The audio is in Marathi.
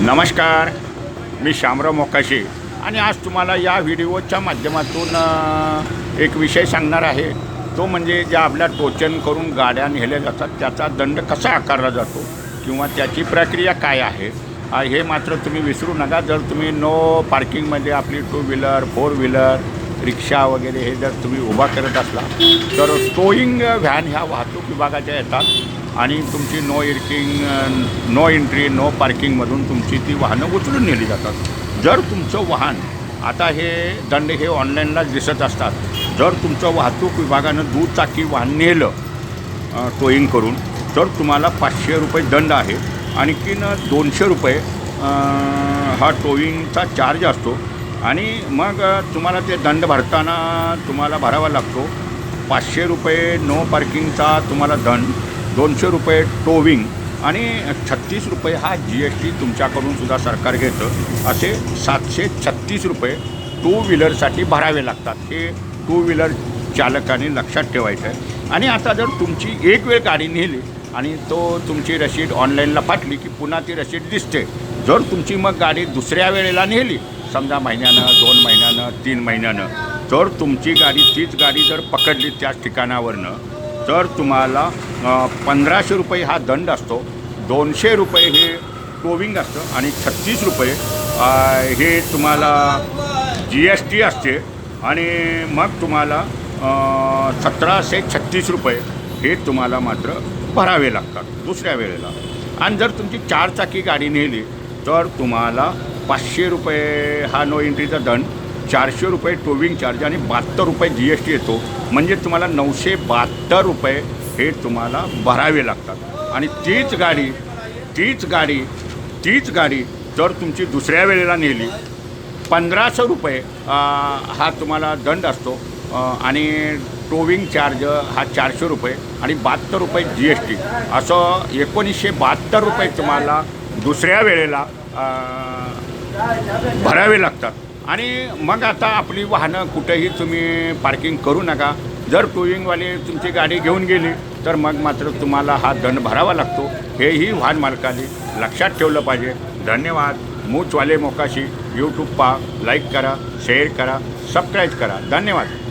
नमस्कार मी श्यामराव मोकाशी आणि आज तुम्हाला या व्हिडिओच्या माध्यमातून एक विषय सांगणार आहे. तो म्हणजे ज्या आपल्या टोचन करून गाड्या नेल्या जातात त्याचा दंड कसा आकारला जातो किंवा त्याची प्रक्रिया काय आहे हे मात्र तुम्ही विसरू नका. जर तुम्ही नो पार्किंगमध्ये आपली two wheeler four wheeler rickshaw वगैरे हे जर तुम्ही उभा करत असला तर टोईंग व्हॅन ह्या वाहतूक विभागाच्या येतात. आणि तुमची नो इर्किंग नो एंट्री नो पार्किंगमधून तुमची ती वाहनं उचलून नेली जातात. जर तुमचं वाहन आता हे दंड हे ऑनलाईनलाच दिसत असतात. जर तुमचं वाहतूक विभागानं दुचाकी वाहन नेलं टोईंग करून तर तुम्हाला पाचशे रुपये दंड आहे. आणखीन दोनशे रुपये हा टोईंगचा चार्ज असतो. आणि मग तुम्हाला ते दंड भरताना तुम्हाला भरावा लागतो. पाचशे रुपये नो पार्किंगचा तुम्हाला दंड. दोनशे रुपये टोविंग आणि छत्तीस रुपये हा जी एस टी तुमच्याकडून सुद्धा सरकार घेतं. असे सातशे छत्तीस रुपये टू व्हीलरसाठी भरावे लागतात. हे टू व्हीलर चालकाने लक्षात ठेवायचं आहे आणि आता जर तुमची एक वेळ गाडी नेली आणि तो तुमची रशीद ऑनलाईनला फाटली की पुन्हा ती रशीद दिसते. जर तुमची मग गाडी दुसऱ्या वेळेला नेली समजा महिन्यानं दोन महिन्यानं तीन महिन्यानं तर तुमची गाडी तीच गाडी जर पकडली त्याच ठिकाणावरनं तर तुम्हाला पंधराशे रुपये हा दंड असतो दोनशे रुपये हे टोविंग असतं आणि छत्तीस रुपये हे तुम्हाला जी एस टी असते आणि मग तुम्हाला सतराशे छत्तीस रुपये हे तुम्हाला मात्र भरावे लागतात दुसऱ्या वेळेला. आणि जर तुमची चारचाकी गाडी नेली तर तुम्हाला पाचशे रुपये हा नो एंट्रीचा दंड चारशे रुपये टोविंग चार्ज आणि बहात्तर रुपये जी एस टी येतो. म्हणजे तुम्हाला नऊशे बहात्तर रुपये हे तुम्हाला भरावे लागतात. आणि तीच गाडी तीच गाडी तीच गाडी जर तुमची दुसऱ्या वेळेला नेली पंधराशे रुपये हा तुम्हाला दंड असतो. आणि टोविंग चार्ज हा चारशे रुपये आणि बहात्तर रुपये जी एस टी असं एकोणीसशे बहात्तर रुपये तुम्हाला दुसऱ्या वेळेला भरावे लागतात. आणि मग आता आपली वाहनं कुठेही तुम्ही पार्किंग करू नका. जर टोईंगवाले तुमची गाडी घेऊन गेली तर मग मात्र तुम्हाला हा दंड भरावा लागतो. हेही वाहन मालकाने लक्षात ठेवलं पाहिजे. धन्यवाद. मूचवाले मोकाशी. यूट्यूब पहा लाईक करा शेअर करा सबस्क्राईब करा. धन्यवाद.